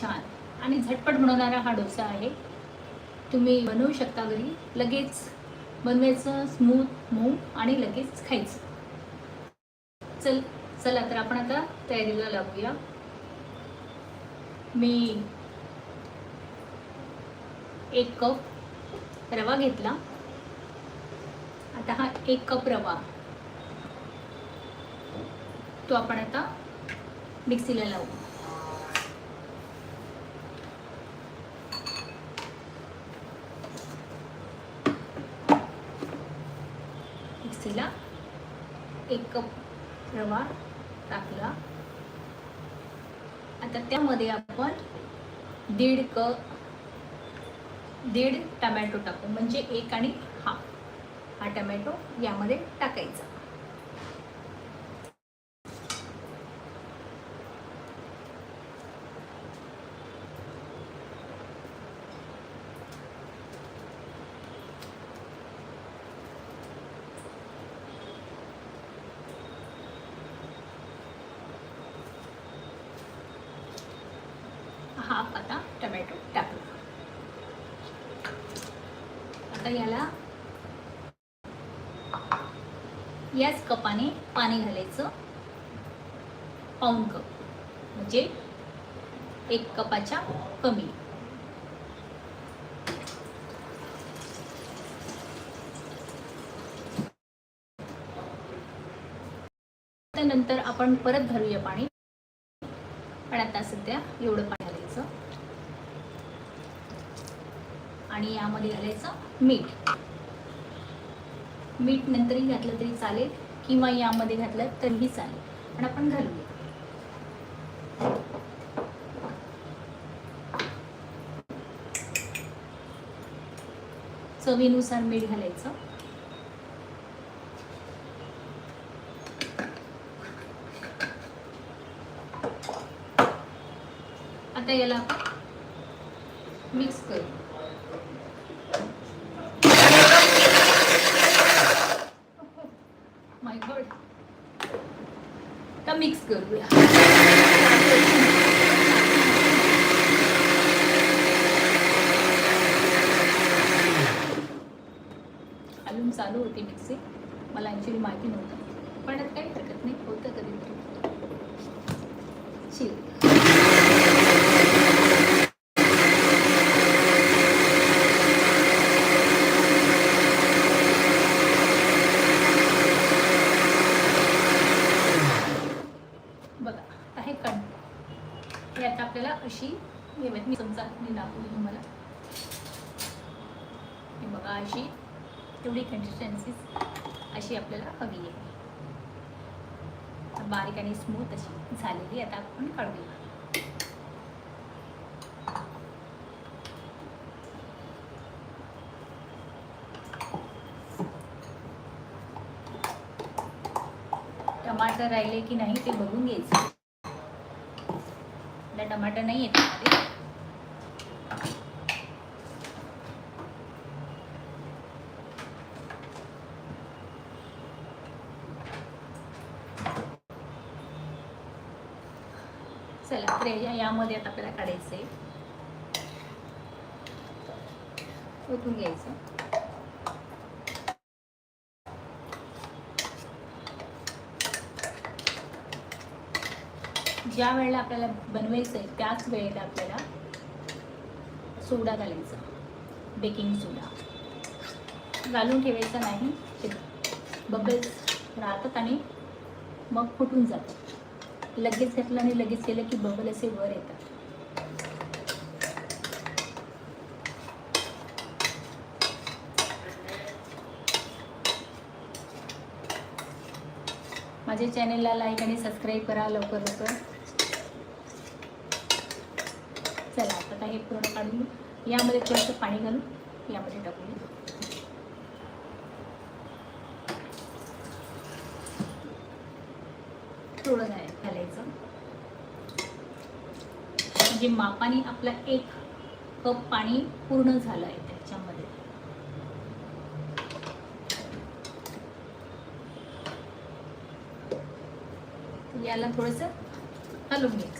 छान. आणि झटपट बनवणारा हा डोसा आहे. तुम्ही बनवू शकता घरी. लगेच बनवायचं स्मूथ मऊ आणि लगेच खायचं. चल चला तर आपण आता तयारीला लागूया. मी एक कप रवा घेतला. आता हा एक कप रवा. तो आपण आता मिक्सीला लावू. मिक्सीला एक कप रवा टाकला. आता त्यामध्ये आपण दीड क दीड टमॅटो टाकू. म्हणजे एक आणि हा हा टमॅटो यामध्ये टाकायचा हाफ आता टमॅटो टाकला आता याला याच कपाने पाणी घालायचं पाऊन कप म्हणजे एक कपाच्या कमी. त्यानंतर आपण परत घालूया पाणी. पण आता सध्या एवढं पाणी घालायचं. आणि यामध्ये घालायचं मीठ. मीठ नंतरही घातलं तरी चालेल किंवा यामध्ये घातलं तरीही चालेल. पण आपण घालूया. चवीनुसार मीठ घालायचं. आता याला आपण मिक्स करू. माय मिक्स करूया खालून चालू होती मिक्सी मला ॲक्च्युली माहिती नव्हतं. पण आता काही हरकत नाही होतं कधी शिल आपल्याला अशी हे मी समजा मी दाखवली तुम्हाला. हे बघा अशी तेवढी कन्सिस्टन्सीज अशी आपल्याला हवी आहे. बारीक आणि स्मूथ अशी झालेली आता आपण काढूया. टमाटर राहिले की नाही ते बघून घ्यायचं. टमाटर नाही येत. त्यामध्ये यामध्ये आता आपल्याला काढायचं आहे. ओतून घ्यायचं. ज्या वेळेला आपल्याला बनवायचं आहे त्याच वेळेला आपल्याला सोडा घालायचा. Baking soda. घालून ठेवायचा नाही. बबल्स राहतात आणि मग फुटून जातात. लगेच घातलं आणि लगेच केलं की बबल असे वर येतात. माझ्या चॅनेलला लाईक आणि सबस्क्राईब करा लवकर लवकर चला आता हे पूर्ण काढून यामध्ये थोडंसं पाणी घालून यामध्ये टाकूया थोडं घालायचं. म्हणजे मापाने आपला एक कप पाणी पूर्ण झालं आहे त्याच्यामध्ये. याला थोडंसं घालून घ्यायचं.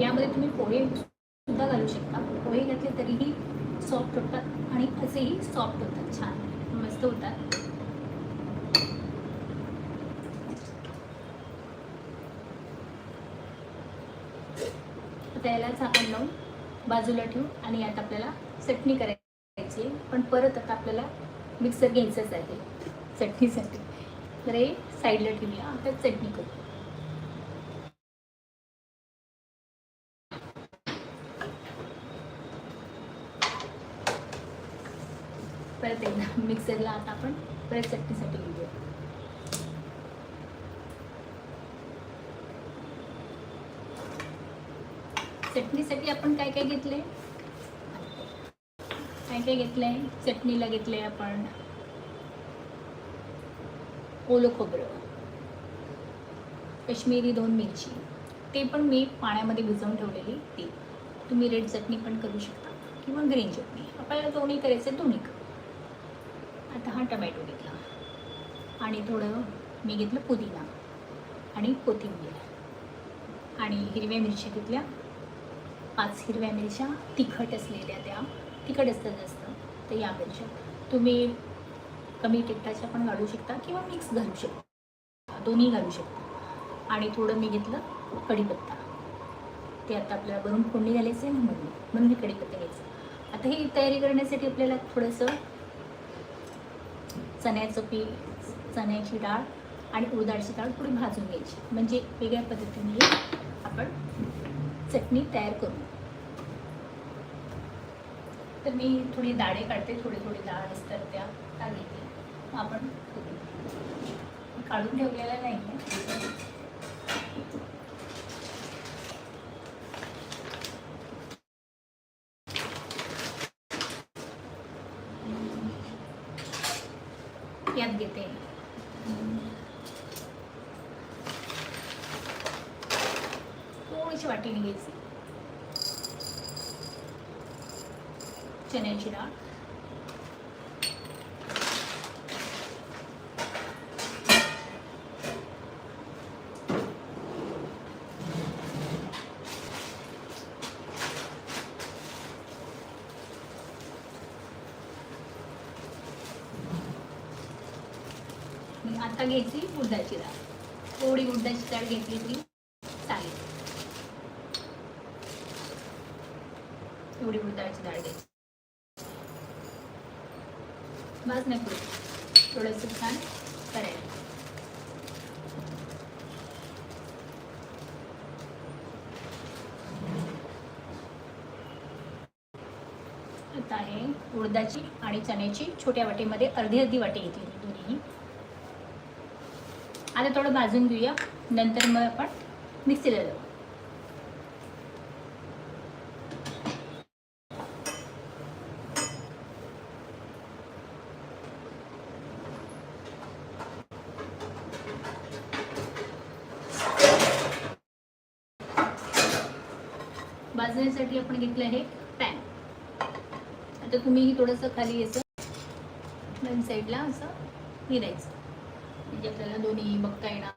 यामध्ये तुम्ही पोहे सुद्धा घालू शकता. पोहे घातले तरीही सॉफ्ट होतात आणि असेही सॉफ्ट होतात. छान. मस्त होतात. त्यालाच आपण लावून बाजूला ठेवू आणि यात आपल्याला चटणी करायची आहे. पण परत आता आपल्याला मिक्सर घ्यायचंच आहे. चटणीसाठी. तर हे साईडला ठेवूया. आता चटणी करू. परत एकदा मिक्सरला आता आपण परत चटणीसाठी घेऊया. चटणीसाठी आपण काय काय घेतले काय काय घेतलंय? चटणीला घेतलंय आपण ओलं खोबरं कश्मीरी दोन मिरची. ते पण मी पाण्यामध्ये भिजवून ठेवलेली. ती तुम्ही रेड चटणी पण करू शकता किंवा ग्रीन चटणी. आपल्याला दोन्ही करायचं दोन्ही करू. दहा हा टमॅटो घेतला. आणि थोडं मी घेतलं पुदिना आणि कोथिंबीर. आणि हिरव्या मिरच्या घेतल्या. पाच हिरव्या मिरच्या तिखट असलेल्या त्या. तिखट असतात जास्त तर या मिरच्या. तुम्ही कमी तिखटाच्या पण घालू शकता किंवा मिक्स घालू शकता. दोन्ही घालू शकता. आणि थोडं मी घेतलं कढीपत्ता. ते आता आपल्याला भरून फोडणी घालायचं आहे ना म्हणून म्हणून मी कढीपत्ता घ्यायचं. आता ही तयारी करण्यासाठी आपल्याला थोडंसं चण्याचं पीठ चण्याची डाळ आणि उडदाची डाळ थोडी भाजून घ्यायची. म्हणजे वेगळ्या पद्धतीने आपण चटणी तयार करू. तर मी थोडी डाळे काढते थोडी थोडी डाळ असतात त्या त्या घेते. आपण काढून ठेवलेल्या नाही आहे यात घेते थोडीशी वाटीने घ्यायची चण्याची डाळ आणि आता घ्यायची उडदाची डाळ थोडी उडदाची डाळ घेतली तरी चालेल एवढी उडदाची डाळ घ्यायची बस नाही पुढे थोडंसं छान करायचं घेत आहे. उडदाची आणि चण्याची छोट्या वाटीमध्ये अर्धी अर्धी वाटी घेतली दोन्ही आता थोडं भाजून घेऊया. नंतर मग आपण मिक्सीला जाऊ भाजण्यासाठी आपण घेतलं आहे तुम्हीही थोडंसं खाली यायचं दोन साईडला असं हिरायचं म्हणजे आपल्याला दोन्ही बघता येणार.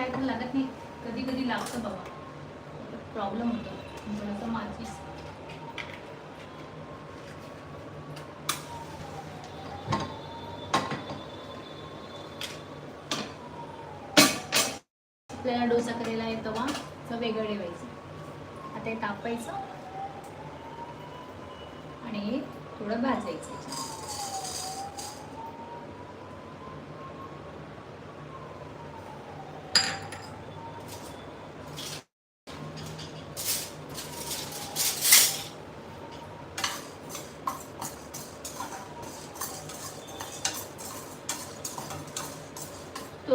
कधी कधी लागत नाही. कधी कधी लागतं बाबा प्रॉब्लेम होतो. थोडंसं माझी आपल्याला डोसा करायला येतो वा तर वेगळं ठेवायचं. आता हे तापायचं. आणि थोडं भाजायचं.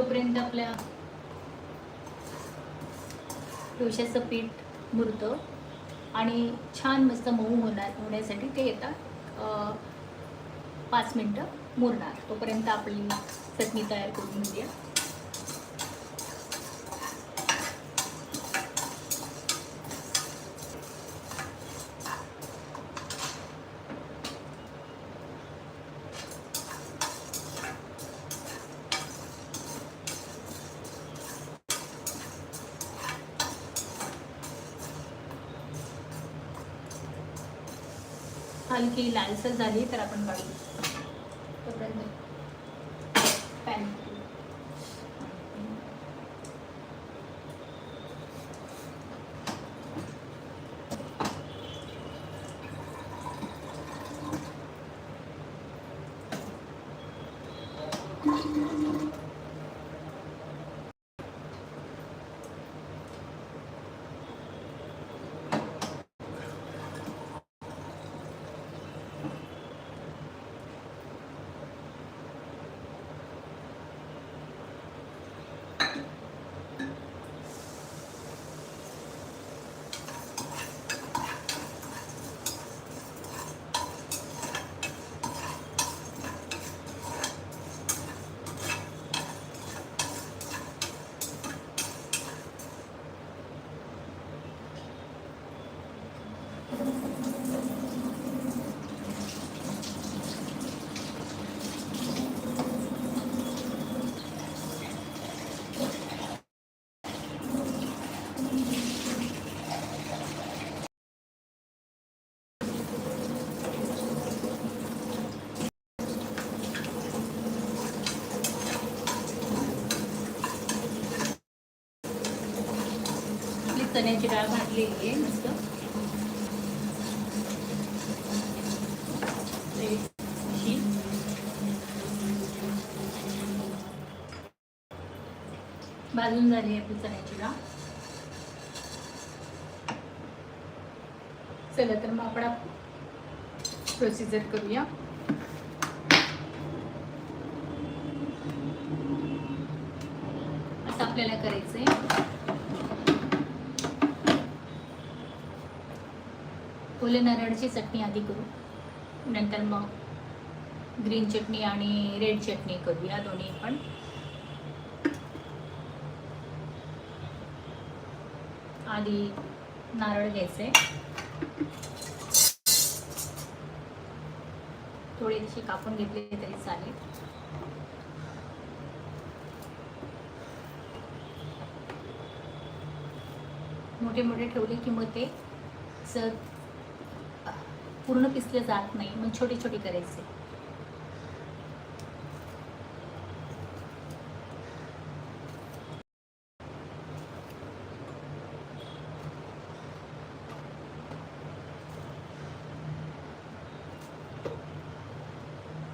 तोपर्यंत आपल्या डोशाचं पीठ मुरतं आणि छान मस्त मऊ होणार होण्यासाठी ते येतात पाच मिनटं मुरणार. तोपर्यंत आपली चटणी तयार करून घेऊया. हलकी लालसर झाली तर आपण काढू तोपर्यंत पॅन आपली चण्याची डाळ भाजलेली आहे मस्त. भाजून झाली आहे आपली चण्याची डाळ. चला तर मग आपण प्रोसिजर करूया. आता आपल्याला करायचंय. ओले नारळची चटणी आधी करू. नंतर मग ग्रीन चटणी आणि रेड चटणी करू. या दोन्ही पण. आधी नारळ घ्यायचे. थोडी असे कापून घेतली तरी चालेल. मोठे मोठे ठेवले की मग ते सर पूर्ण पिसले जात नाही मग छोटे छोटे करायचे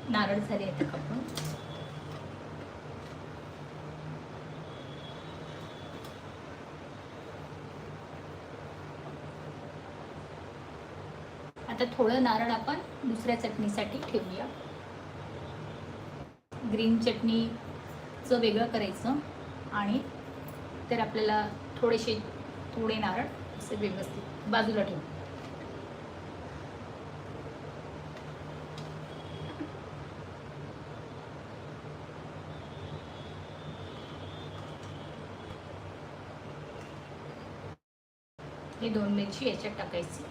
नारळ झाले आता कापून आता थोडं नारळ आपण दुसऱ्या चटणीसाठी ठेवूया. ग्रीन चटणीचं वेगळं करायचं आणि तर आपल्याला थोडेसे थोडे नारळ असे व्यवस्थित बाजूला ठेवू हे दोन मिरची याच्यात टाकायची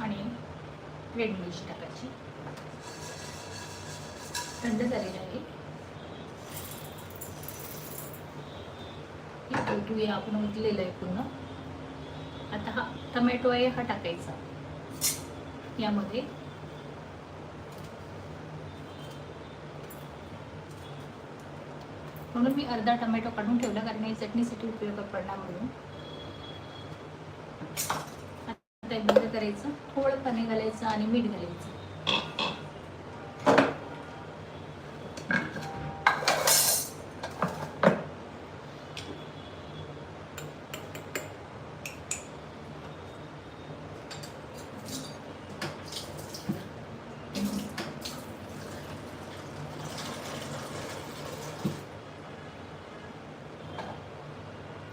आणि रेड मिरची टाकायची थंड झालेलं आहे. हे पोटू आपण उतलेलं आहे पूर्ण. आता हा टमॅटो आहे हा टाकायचा. यामध्ये. म्हणून मी अर्धा टमॅटो काढून ठेवला कारण हे चटणीसाठी उपयोग पडणार म्हणून. करायचं थोडं पाणी घालायचं आणि मीठ घालायचं.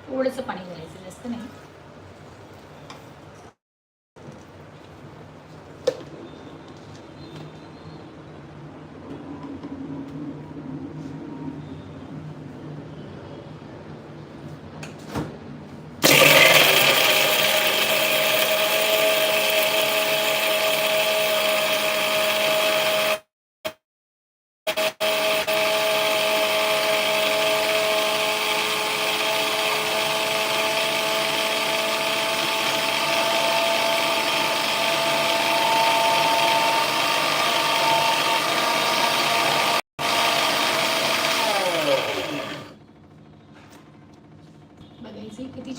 थोडंसं पाणी घालायचं जास्त नाही.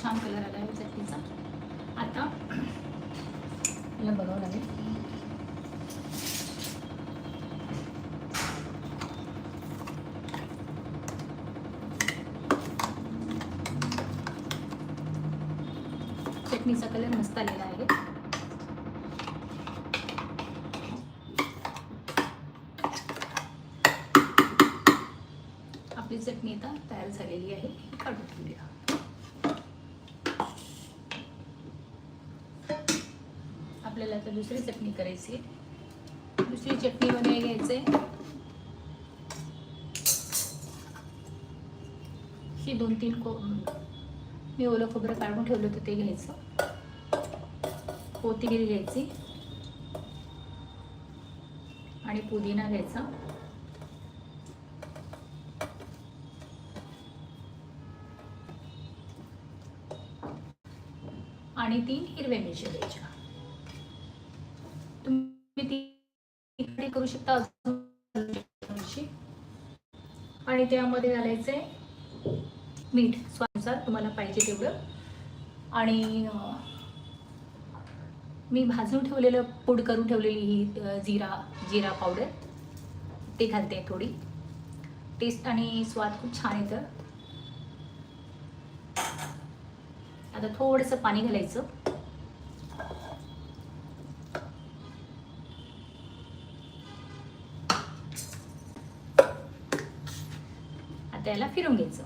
छान कलर आला आहे चटणीचा. आता मला बघावं लागेल. चटणीचा कलर मस्त आलेला आहे आपली चटणी आता तयार झालेली आहे काढून ठेवूया आपल्याला आता दुसरी चटणी करायची दुसरी दुसरी चटणीमध्ये घ्यायचे ही दोन तीन को मी ओलं खोबरं काढून ठेवलं होतं ते घ्यायचं. कोथिंबीर घ्यायची. आणि पुदिना घ्यायचा. आणि तीन हिरव्या मिरच्या द्यायच्या शकता अजून आणि त्यामध्ये घालायचंय मीठ. स्वानुसार तुम्हाला पाहिजे तेवढं. आणि मी भाजून ठेवलेलं पूड करून ठेवलेली ही जिरा जिरा पावडर ते घालते थोडी. टेस्ट आणि स्वाद खूप छान येतं. आता थोडंसं पाणी घालायचं. आता याला फिरून घ्यायचं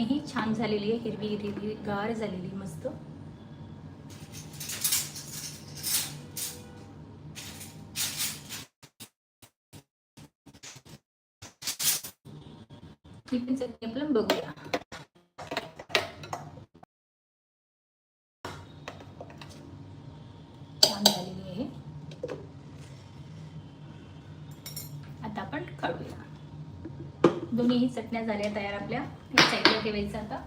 ही छान झालेली आहे हिरवी हिरवी गार झालेली. मस्त चटणी आपण बघूया. छान झालेली आहे. आता आपण काढूया. दोन्हीही चटण्या झाल्या तयार आपल्या. साईडला ठेवायचं आता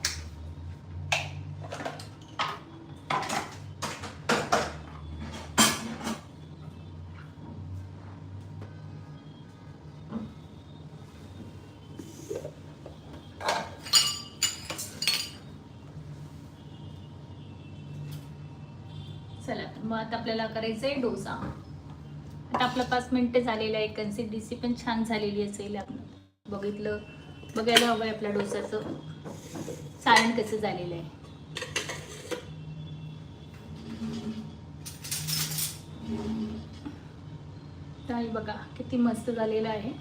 चला मग आता आपल्याला करायचं आहे डोसा. आता आपलं पाच मिनिटं झालेलं आहे कन्सिस्टन्सी पण छान झालेली असेल आपण बघितलं बघायला हवं आहे आपल्या डोसाचं सारण कसं झालेलं आहे. ताई बघा किती मस्त झालेलं आहे.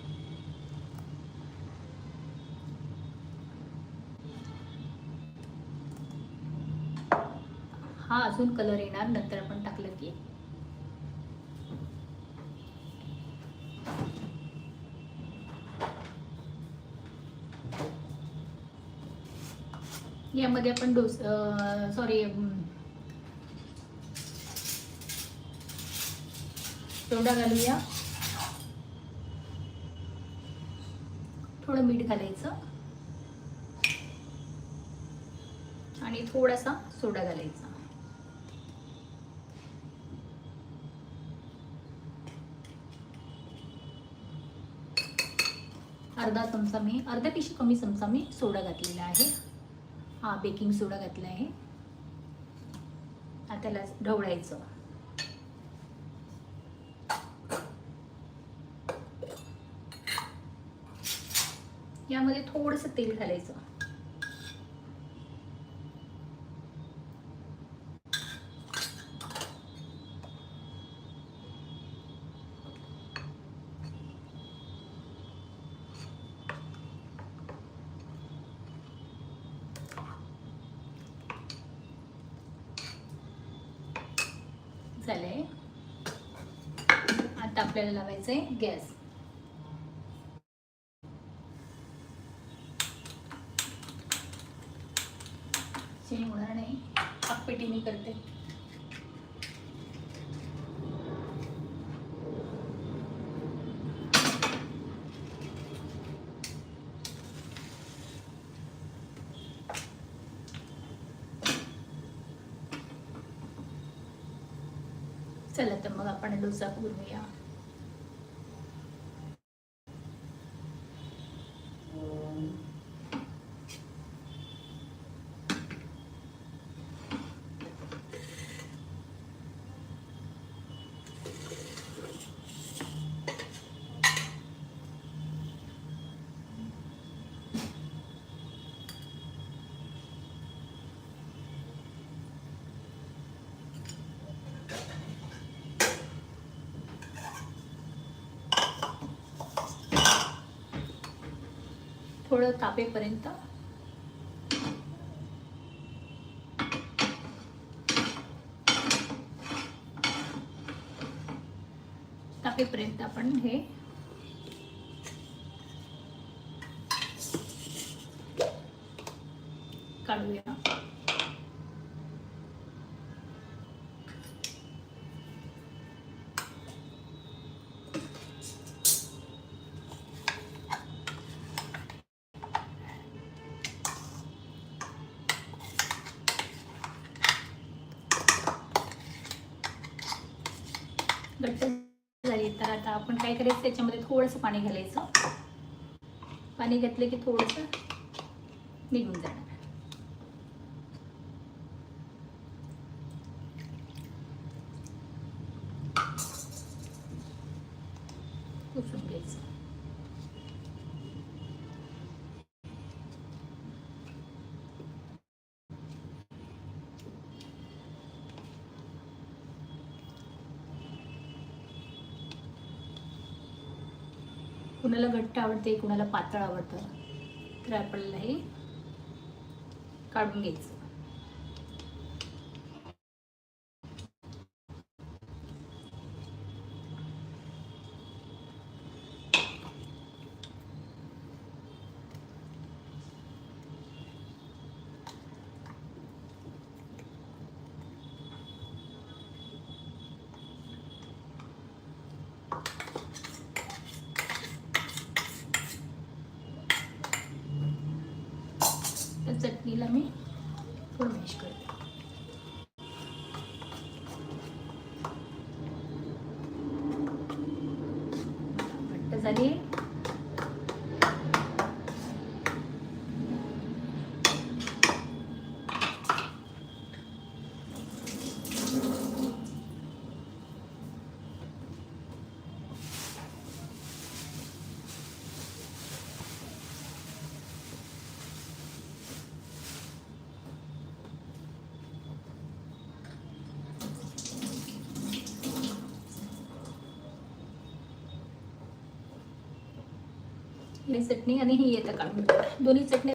हा अजून कलर येणार नंतर आपण टाकलं की. यामध्ये आपण डोस सॉरी सोडा घालूया. थोडं मीठ घालायचं. आणि थोडासा सोडा घालायचा. अर्धा चमचा मी अर्ध्यापेक्षा कमी चमचा मी सोडा घातलेला आहे. हां बेकिंग सोडा घातला आहे. आता त्याला ढवळायचं. यामध्ये थोडंसं तेल घालायचं. आपल्याला लावायचं आहे गॅस. चिनी होणार नाही पेटी मी करते. चला तर मग आपण डोसा करूया थोडं तापेपर्यंत. तापेपर्यंत आपण हे काढूया. आपण काय करायचं त्याच्यामध्ये थोडंसं पाणी घालायचं. पाणी घातलं की थोडंसं निघून जाणार पुसून घ्यायचं कुणाला घट्ट आवडते कुणाला पातळ आवडतं तर आपल्याला हे काढून घ्यायचं त्या चटणीला मी थोडं करते घट्ट झाली ही चटणी आणि ही येतं काढून. दोन्ही चटणी